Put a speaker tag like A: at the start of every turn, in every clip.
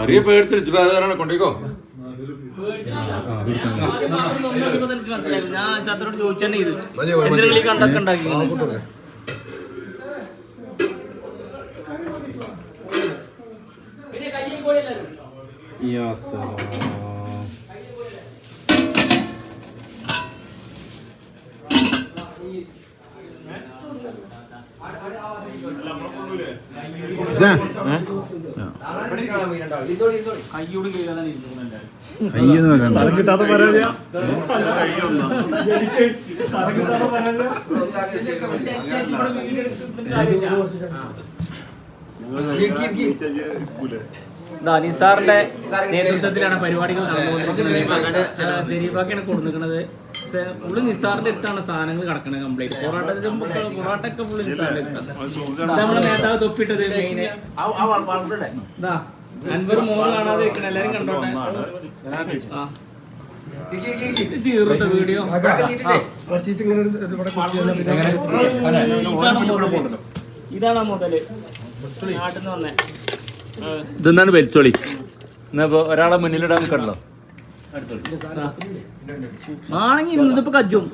A: അറിയ പേടിച്ചു വേറെ കൊണ്ടേക്കോ?
B: ഞാൻ ശത്രുവോട് ചോദിച്ചെന്നെ ഇത് എത്ര കളി കണ്ടൊക്കെ ഉണ്ടാക്കി
C: Yes. Uh...
D: കിട്ടാത്ത
B: നിസാറിന്റെ നേതൃത്വത്തിലാണ് പരിപാടികൾ നടന്നുകൊണ്ടിരിക്കുന്നത്. സരീബാക്കാണ് കൊടുക്കുന്നത് പക്ഷേ ഫുള്ള് നിസാറിന്റെ അടുത്താണ് സാധനങ്ങൾ കിടക്കണത് കംപ്ലീറ്റ് പൊറോട്ട പൊറോട്ട ഒക്കെ ഫുള്ള് നിസാറിന്റെ അടുത്താണ്. നമ്മുടെ നേതാവ് തൊപ്പിട്ടത് മെയിന് ഇതാ മോഹൻ കാണാതെ എല്ലാരും കണ്ടോട്ടെ? ആ. ചീറുട്ട വീഡിയോ? ഇതാണ് മുതൽ. നാട്ടിൽ നിന്ന് വന്നേ.
A: വലിച്ചോളി എന്നാ ഇപ്പൊ ഒരാളെ മുന്നിലിടാൻ നിൽക്കണല്ലോ.
B: ആണെങ്കി ഇന്നിപ്പോ കജ്ജും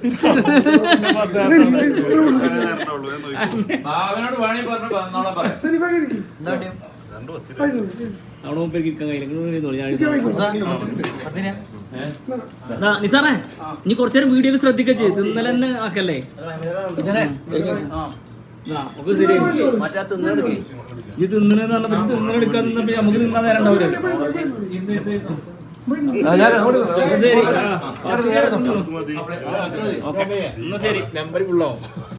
B: അവിടെ മുമ്പേക്ക് ഇരിക്കാൻ കഴിയില്ല നിസാറേ ഇനി കുറച്ചേരം വീഡിയോ ശ്രദ്ധിക്കച്ച് ശ്രദ്ധിക്ക ചെയ്ത് ഇന്നലെ തന്നെ ആക്കല്ലേ. ഇത് തിന്നണെന്ന് പറഞ്ഞപ്പോ തിന്നണെടുക്കാൻ നമുക്ക് തിന്നാൻ നേരം ശരി
C: നമ്പർ ഫുള്ളോ